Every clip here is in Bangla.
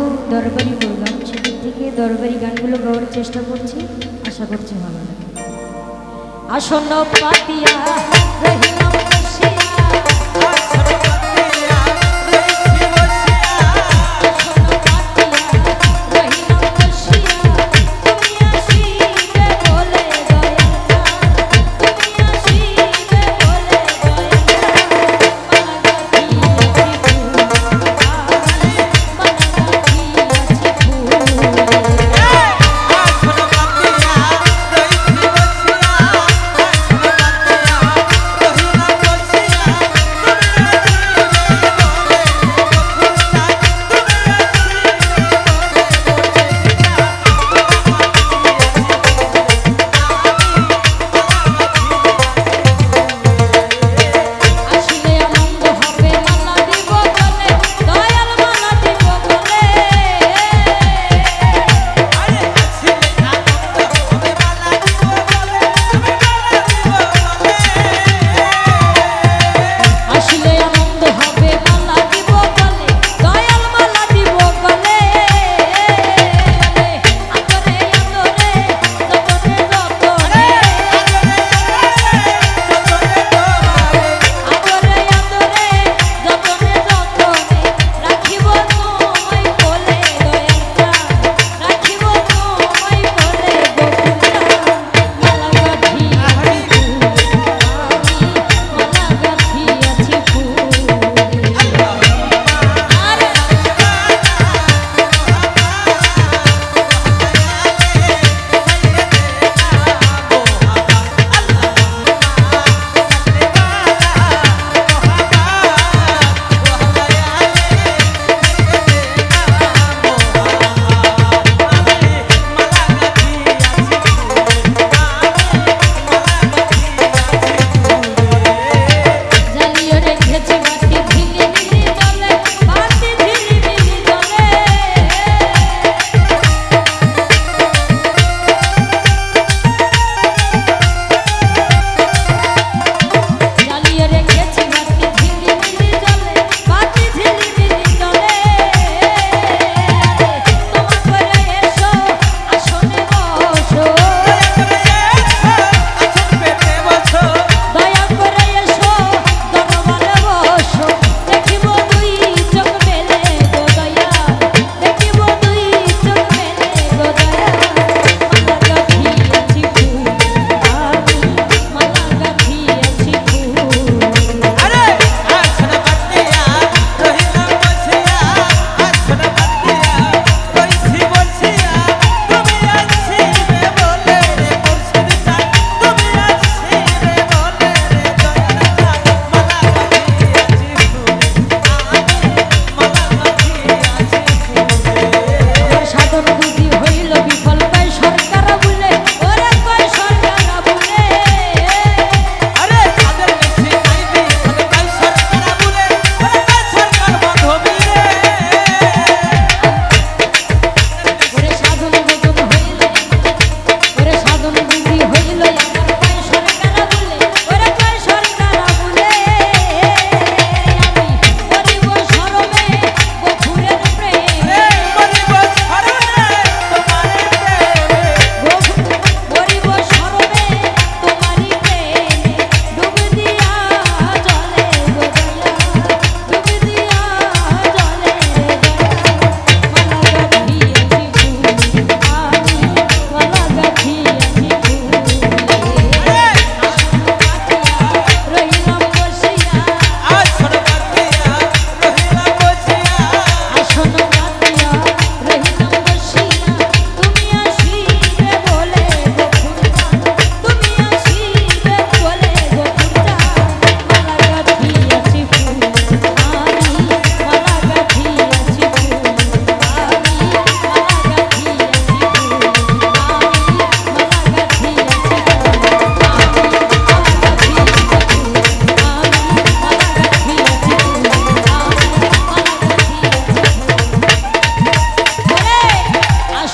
যেহেতু দরবারি প্রোগ্রাম সেদিক থেকে দরবারি গানগুলো গাওয়ার চেষ্টা করছি। আশা করছি ভালো লাগে। আসন্ন পাতিয়া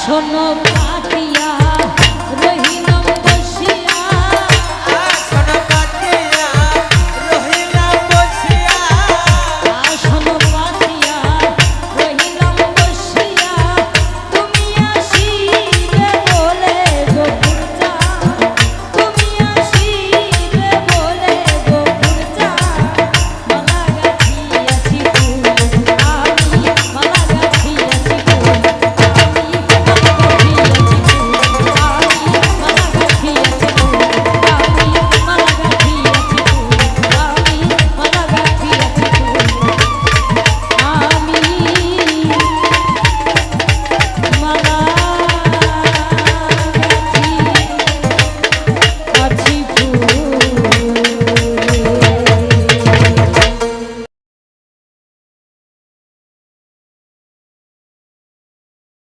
শোনো পাতিয়া